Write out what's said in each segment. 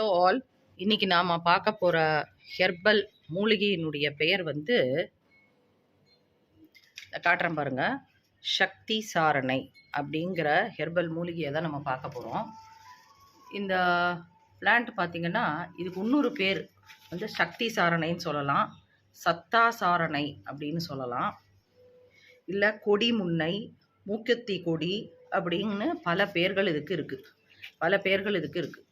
Hello all. இன்னைக்கு நாம் பார்க்க போகிற ஹெர்பல் மூலிகையினுடைய பெயர் வந்து காட்டுறேன் பாருங்க. சக்தி சாரணை அப்படிங்கிற ஹெர்பல் மூலிகையை தான் நம்ம பார்க்க போகிறோம் இந்த பிளான்ட் பார்த்திங்கன்னா இதுக்கு இன்னொரு பேர் வந்து சக்தி சாரணைன்னு சொல்லலாம். சத்தா சாரணை அப்படின்னு சொல்லலாம். இல்லை கொடி முன்னை மூக்கத்தி கொடி அப்படின்னு பல பேர்கள் இதுக்கு இருக்குது பல பேர்கள் இதுக்கு இருக்குது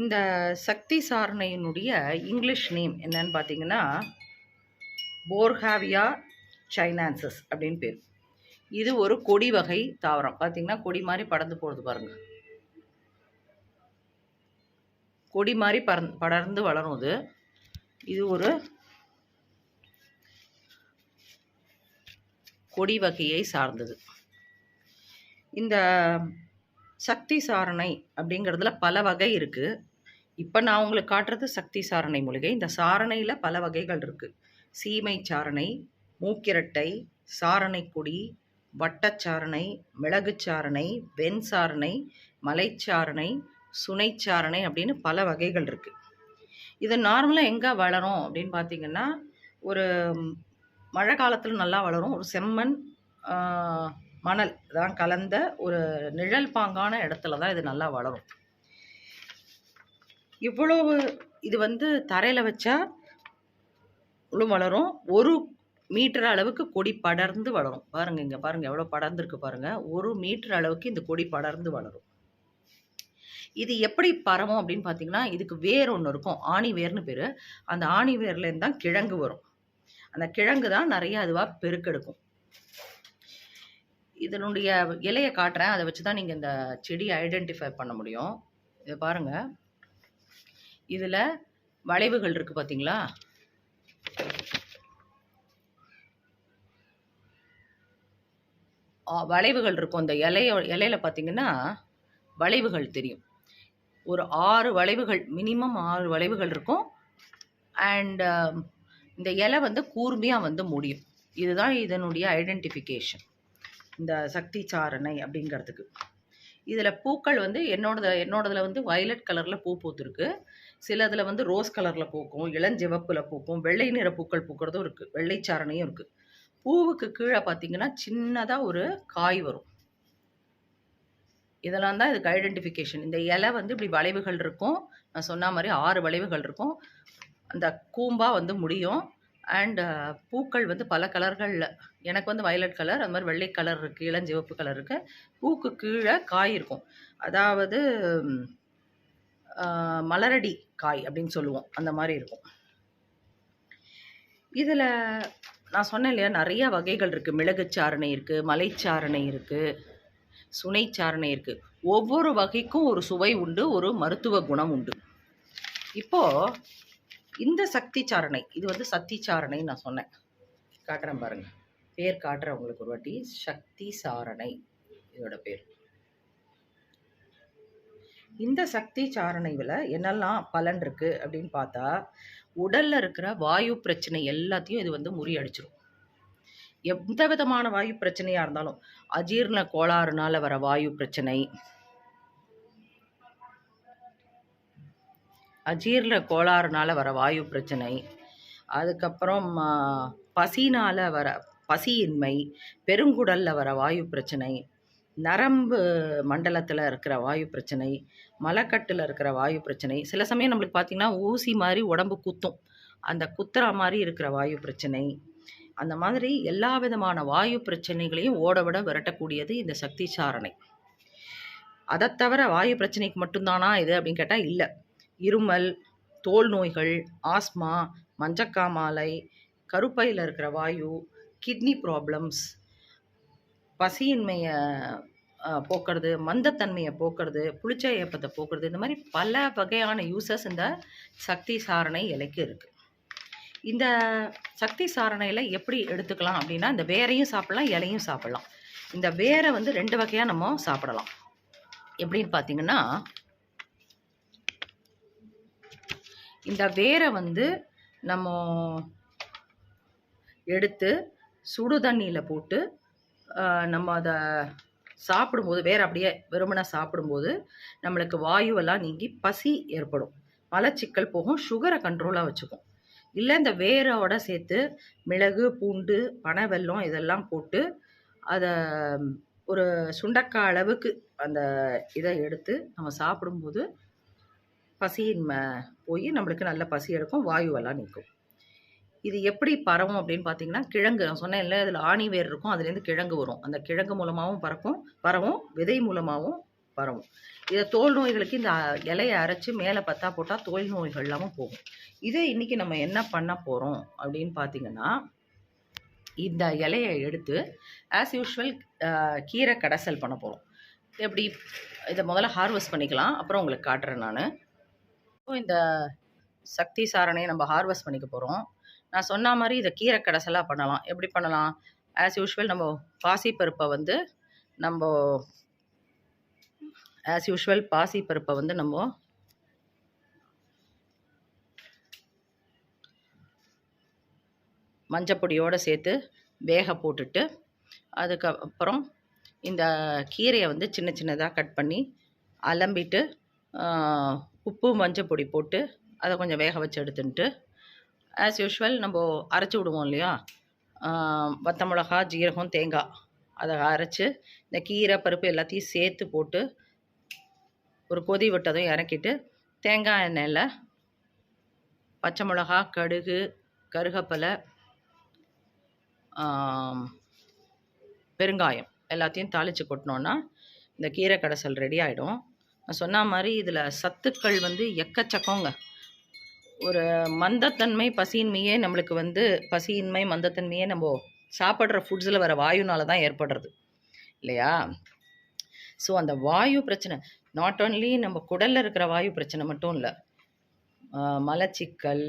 இந்த சக்தி சாரணையினுடைய இங்கிலீஷ் நேம் என்னன்னு பார்த்தீங்கன்னா போர்ஹாவியா சைனான்சஸ் அப்படின்னு பேர். இது ஒரு கொடி வகை தாவரம். பார்த்தீங்கன்னா கொடி மாதிரி படர்ந்து போகிறது பாருங்க. கொடி மாதிரி பறந் படர்ந்து வளரும் இது. இது ஒரு கொடி வகையை சார்ந்தது. இந்த சக்தி சாரணை அப்படிங்கிறதுல பல வகை இருக்குது இப்போ நான் உங்களுக்கு காட்டுறது சக்தி சாரணை மூலிகை. இந்த சாரணையில் பல வகைகள் இருக்குது சீமை சாரணை மூக்கிரட்டை சாரணை கொடி வட்டச்சாரணை மிளகுச்சாரணை வெண் சாரணை மலைச்சாரணை சுனைச்சாரணை அப்படின்னு பல வகைகள் இருக்குது இது நார்மலாக எங்கே வளரும் அப்படின்னு பார்த்தீங்கன்னா ஒரு மழை காலத்தில் நல்லா வளரும். ஒரு செம்மண் மணல். இதெல்லாம் கலந்த ஒரு நிழல் பாங்கான இடத்துல தான் இது நல்லா வளரும். இவ்வளவு இது வந்து தரையில் வச்சா இவ்வளோ வளரும். ஒரு மீட்டர் அளவுக்கு கொடி படர்ந்து வளரும். பாருங்க இங்கே பாருங்க எவ்வளோ படர்ந்துருக்கு பாருங்க. ஒரு மீட்டர் அளவுக்கு இந்த கொடி படர்ந்து வளரும். இது எப்படி பரவும் அப்படின்னு பார்த்தீங்கன்னா இதுக்கு வேர் ஒன்று இருக்கும். ஆணி வேர்னு பேர். அந்த ஆணி வேர்லேருந்து தான் கிழங்கு வரும். அந்த கிழங்கு தான் நிறைய அதுவாக பெருக்கெடுக்கும். இதனுடைய இலையை காட்டுறேன். அதை வச்சு தான் நீங்கள் இந்த செடியை ஐடென்டிஃபை பண்ண முடியும். இதை பாருங்கள் இதில் வளைவுகள் இருக்குது பார்த்தீங்களா வளைவுகள் இருக்கும். இந்த இலையோ இலையில பார்த்தீங்கன்னா வளைவுகள் தெரியும். ஒரு ஆறு வளைவுகள் மினிமம் ஆறு வளைவுகள் இருக்கும். அண்ட் இந்த இலை வந்து கூர்மையாக வந்து முடியும். இதுதான் இதனுடைய ஐடென்டிஃபிகேஷன் இந்த சக்தி சாரணை அப்படிங்கிறதுக்கு. இதில் பூக்கள் வந்து என்னோடது என்னோடதில் வந்து வயலட் கலரில் பூ பூத்துருக்கு. சிலதில் வந்து ரோஸ் கலரில் பூக்கும் இளஞ்சிவப்பில் பூக்கும் வெள்ளை நிற பூக்கள் பூக்கிறதும் இருக்குது வெள்ளை சாரணையும் இருக்குது பூவுக்கு கீழே பார்த்தீங்கன்னா சின்னதாக ஒரு காய் வரும். இதெல்லாம் தான் இதுக்கு ஐடென்டிஃபிகேஷன் இந்த இலை வந்து இப்படி வளைவுகள் இருக்கும். நான் சொன்ன மாதிரி ஆறு வளைவுகள் இருக்கும். அந்த கூம்பாக வந்து முடியும். அண்ட் uh, பூக்கள் வந்து பல கலர்களில். எனக்கு வந்து வயலட் கலர் அது மாதிரி வெள்ளை கலர் இருக்குது இளஞ்சிவப்பு கலர் இருக்குது பூக்கு கீழே காய் இருக்கும். அதாவது மலரடி காய் அப்படின்னு சொல்லுவோம். அந்த மாதிரி இருக்கும். இதில் நான் சொன்னேன் இல்லையா நிறையா வகைகள் இருக்குது மிளகுச்சாரணை இருக்குது மலைச்சாரணை இருக்குது சுனைச்சாரணை இருக்குது ஒவ்வொரு வகைக்கும் ஒரு சுவை உண்டு ஒரு மருத்துவ குணம் உண்டு. இப்போது இந்த சக்தி சாரணை இது வந்து சக்தி சாரணைன்னு நான் சொன்னேன். காட்டுறேன் பாருங்க. பேர் காட்டுறேன் உங்களுக்கு ஒரு வாட்டி. சக்தி சாரணை இதோட பேர். இந்த சக்தி சாரணைவில் என்னெல்லாம் பலன் இருக்குது அப்படின்னு பார்த்தா உடலில் இருக்கிற வாயு பிரச்சனை எல்லாத்தையும் இது வந்து முறியடிச்சிடும் எந்த விதமான வாயு பிரச்சனையாக இருந்தாலும் அஜீர்ண கோளாறுனால வர வாயு பிரச்சனை அஜீர்ண கோளாறுனால வர வாயு பிரச்சனை. அதுக்கப்புறம் பசினால் வர பசியின்மை பெருங்குடலில் வர வாயு பிரச்சனை நரம்பு மண்டலத்தில் இருக்கிற வாயு பிரச்சனை மலக்கட்டில் இருக்கிற வாயு பிரச்சனை. சில சமயம் நம்மளுக்கு பார்த்திங்கன்னா ஊசி மாதிரி உடம்பு குத்தும். அந்த குத்துற மாதிரி இருக்கிற வாயு பிரச்சனை. அந்த மாதிரி எல்லா விதமான வாயு பிரச்சனைகளையும் ஓட விட விரட்டக்கூடியது இந்த சக்தி சாரணை. அதை தவிர வாயு பிரச்சனைக்கு மட்டும்தானா இது அப்படின்னு கேட்டால் இல்லை. இருமல் தோல் நோய்கள் ஆஸ்மா மஞ்சக்காமாலை கருப்பையில் இருக்கிற வாயு கிட்னி ப்ராப்ளம்ஸ் பசியின்மையை போக்குறது மந்தத்தன்மையை போக்குறது புளிச்ச ஏப்பத்தை போக்குறது இந்த மாதிரி பல வகையான யூசஸ் இந்த சக்தி சாரணை இலைக்கு இருக்குது இந்த சக்தி சாரணையில் எப்படி எடுத்துக்கலாம் அப்படின்னா இந்த வேரையும் சாப்பிட்லாம் இலையும் சாப்பிட்லாம். இந்த வேரை வந்து ரெண்டு வகையாக நம்ம சாப்பிடலாம். எப்படின்னு பார்த்தீங்கன்னா இந்த வேரை வந்து நம்ம எடுத்து சுடு தண்ணியில் போட்டு நம்ம அதை சாப்பிடும்போது வேறு அப்படியே வெறுமனை சாப்பிடும்போது நம்மளுக்கு வாயுவெல்லாம் நீங்கி பசி ஏற்படும். மலச்சிக்கல் போகும் சுகரை கண்ட்ரோலாக வச்சுக்கும். இல்லை இந்த வேரோட சேர்த்து மிளகு பூண்டு பனை வெல்லம் இதெல்லாம் போட்டு அதை ஒரு சுண்டக்காய் அளவுக்கு அந்த இதை எடுத்து நம்ம சாப்பிடும்போது பசியின்மை போய் நம்மளுக்கு நல்ல பசி எடுக்கும் வாயுவெல்லாம் நிற்கும். இது எப்படி பரவும் அப்படின்னு பார்த்தீங்கன்னா கிழங்கு நான் சொன்னேன் இல்லை அதில் ஆணி வேர் இருக்கும் அதுலேருந்து கிழங்கு வரும். அந்த கிழங்கு மூலமாகவும் பறக்கும் பரவும் விதை மூலமாகவும் பரவும். இதை தோல் நோய்களுக்கு இந்த இலையை அரைச்சி மேலே பத்தா போட்டால் தோல் நோய்கள் இல்லாமல் போகும். இதை இன்றைக்கி நம்ம என்ன பண்ண போகிறோம் அப்படின்னு பார்த்தீங்கன்னா இந்த இலையை எடுத்து ஆஸ் யூஷுவல் கீரை கடைசல் பண்ண போகிறோம் எப்படி? இதை முதல்ல ஹார்வெஸ்ட் பண்ணிக்கலாம். அப்புறம் உங்களுக்கு காட்டுறேன் நான். இந்த சக்தி சாரணையை நம்ம ஹார்வெஸ்ட் பண்ணிக்க போகிறோம் நான் சொன்ன மாதிரி இதை கீரை கடைசலாக பண்ணலாம். எப்படி பண்ணலாம்? ஆஸ் யூஷுவல் நம்ம பாசிப்பருப்பை வந்து நம்ம ஆஸ் யூஷுவல் பாசிப்பருப்பை வந்து நம்ம மஞ்சப்பொடியோடு சேர்த்து வேக போட்டுட்டு அதுக்கப்புறம் இந்த கீரையை வந்து சின்ன சின்னதாக கட் பண்ணி அலம்பிட்டு உப்பு மஞ்சப்பொடி போட்டு அதை கொஞ்சம் வேக வச்சு எடுத்துன்ட்டு ஆஸ் யூஷுவல் நம்ம அரைச்சி விடுவோம் இல்லையா? வத்த மிளகா ஜீரகம் தேங்காய் அதை அரைச்சி இந்த கீரை பருப்பு எல்லாத்தையும் சேர்த்து போட்டு ஒரு கொதி விட்டதும் இறக்கிட்டு தேங்காய் எண்ணெயில் பச்சை மிளகா கடுகு கருகப்பலை பெருங்காயம் எல்லாத்தையும் தாளித்து கொட்டினோன்னா இந்த கீரை கடைசல் ரெடி ஆகிடும் நான் சொன்ன மாதிரி இதில் சத்துக்கள் வந்து எக்கச்சக்கங்க. ஒரு மந்தத்தன்மை பசியின்மையே நம்மளுக்கு வந்து பசியின்மை மந்தத்தன்மையே நம்ம சாப்பிட்ற ஃபுட்ஸில் வர வாயுனால தான் ஏற்படுறது. இல்லையா? ஸோ அந்த வாயு பிரச்சனை நாட் ஓன்லி நம்ம குடலில் இருக்கிற வாயு பிரச்சனை மட்டும் இல்லை மலச்சிக்கல்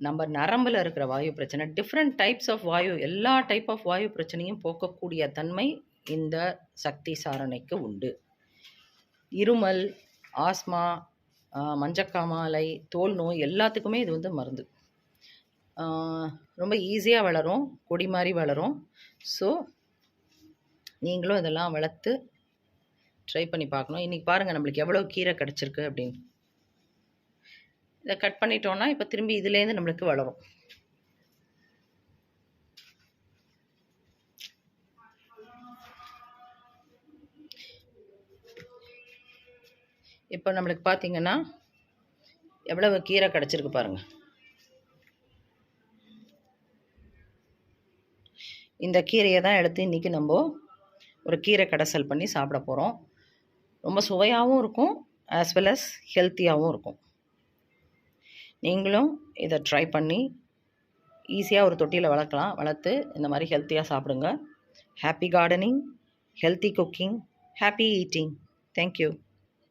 நம்ம நரம்பில் இருக்கிற வாயு பிரச்சனை டிஃப்ரெண்ட் டைப்ஸ் ஆஃப் வாயு எல்லா டைப் ஆஃப் வாயு பிரச்சனையும் போக்கக்கூடிய தன்மை இந்த சக்தி சாரணைக்கு உண்டு. இருமல் ஆஸ்மா மஞ்சக்காமாலை தோல் நோய் எல்லாத்துக்குமே இது வந்து மருந்து. ரொம்ப ஈஸியாக வளரும் கொடி மாதிரி வளரும். ஸோ நீங்களும் இதெல்லாம் வளர்த்து ட்ரை பண்ணி பார்க்கணும். இன்றைக்கி பாருங்கள் நம்மளுக்கு எவ்வளோ கீரை கிடச்சிருக்கு அப்படின்னு. இதை கட் பண்ணிட்டோன்னா இப்போ திரும்பி இதுலேருந்து நம்மளுக்கு வளரும். இப்போ நம்மளுக்கு பார்த்தீங்கன்னா எவ்வளவு கீரை கிடச்சிருக்கு பாருங்கள் இந்த கீரையை தான் எடுத்து இன்றைக்கி நம்ம ஒரு கீரை கடைசல் பண்ணி சாப்பிட போகிறோம் ரொம்ப சுவையாகவும் இருக்கும் ஆஸ் வெல் அஸ் ஹெல்த்தியாகவும் இருக்கும். நீங்களும் இதை ட்ரை பண்ணி ஈஸியாக ஒரு தொட்டியில் வளர்க்கலாம். வளர்த்து இந்த மாதிரி ஹெல்த்தியாக சாப்பிடுங்க. Happy gardening healthy cooking happy eating thank you